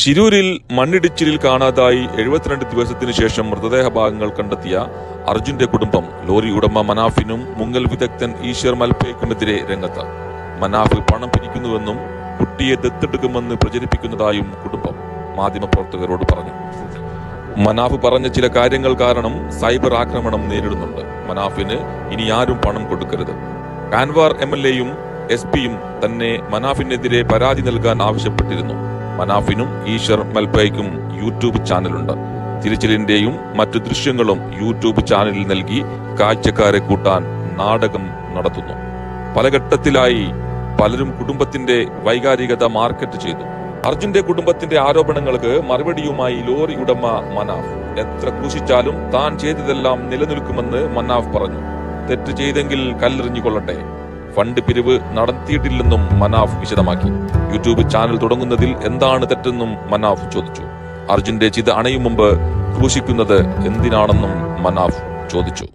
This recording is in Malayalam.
ശിരൂരിൽ മണ്ണിടിച്ചിലിൽ കാണാതായി എഴുപത്തിരണ്ട് ദിവസത്തിനു ശേഷം മൃതദേഹ ഭാഗങ്ങൾ കണ്ടെത്തിയ അർജുന്റെ കുടുംബം ലോറി ഉടമ മനാഫിനും മുങ്ങൽ വിദഗ്ധൻ ഈശ്വർ മൽപേക്കുമെതിരെ രംഗത്ത്. മനാഫ് പണം പിരിക്കുന്നുവെന്നും കുട്ടിയെ ദത്തെടുക്കുമെന്ന് പ്രചരിപ്പിക്കുന്നതായും കുടുംബം മാധ്യമപ്രവർത്തകരോട് പറഞ്ഞു. മനാഫ് പറഞ്ഞ ചില കാര്യങ്ങൾ കാരണം സൈബർ ആക്രമണം നേരിടുന്നുണ്ട്. മനാഫിന് ഇനി ആരും പണം കൊടുക്കരുത്. കാൻവാർ എം എൽ എയും എസ് പിയും തന്നെ മനാഫിനെതിരെ പരാതി നൽകാൻ ആവശ്യപ്പെട്ടിരുന്നു. മനാഫിനും ഈശ്വർ മൽപ്പയ്ക്കും യൂട്യൂബ് ചാനലുണ്ട്. തിരച്ചിലിന്റെയും മറ്റു ദൃശ്യങ്ങളും യൂട്യൂബ് ചാനലിൽ നൽകി കാഴ്ചക്കാരെ കൂട്ടാൻ നാടകം നടത്തുന്നു. പല ഘട്ടത്തിലായി പലരും കുടുംബത്തിന്റെ വൈകാരികത മാർക്കറ്റ് ചെയ്തു. അർജുന്റെ കുടുംബത്തിന്റെ ആരോപണങ്ങൾക്ക് മറുപടിയുമായി ലോറി ഉടമ മനാഫ്. എത്ര ക്രൂശിച്ചാലും താൻ ചെയ്തതെല്ലാം നിലനിൽക്കുമെന്ന് മനാഫ് പറഞ്ഞു. തെറ്റ് ചെയ്തെങ്കിൽ കല്ലെറിഞ്ഞു കൊള്ളട്ടെ ഫണ്ട് പിരിവ് നടത്തിയിട്ടില്ലെന്നും മനാഫ് വിശദമാക്കി. യൂട്യൂബ് ചാനൽ തുടങ്ങുന്നതിൽ എന്താണ് തെറ്റെന്നും മനാഫ് ചോദിച്ചു. അർജുന്റെ ചിത അണയും മുമ്പ് ക്രൂശിക്കുന്നത് എന്തിനാണെന്നും മനാഫ് ചോദിച്ചു.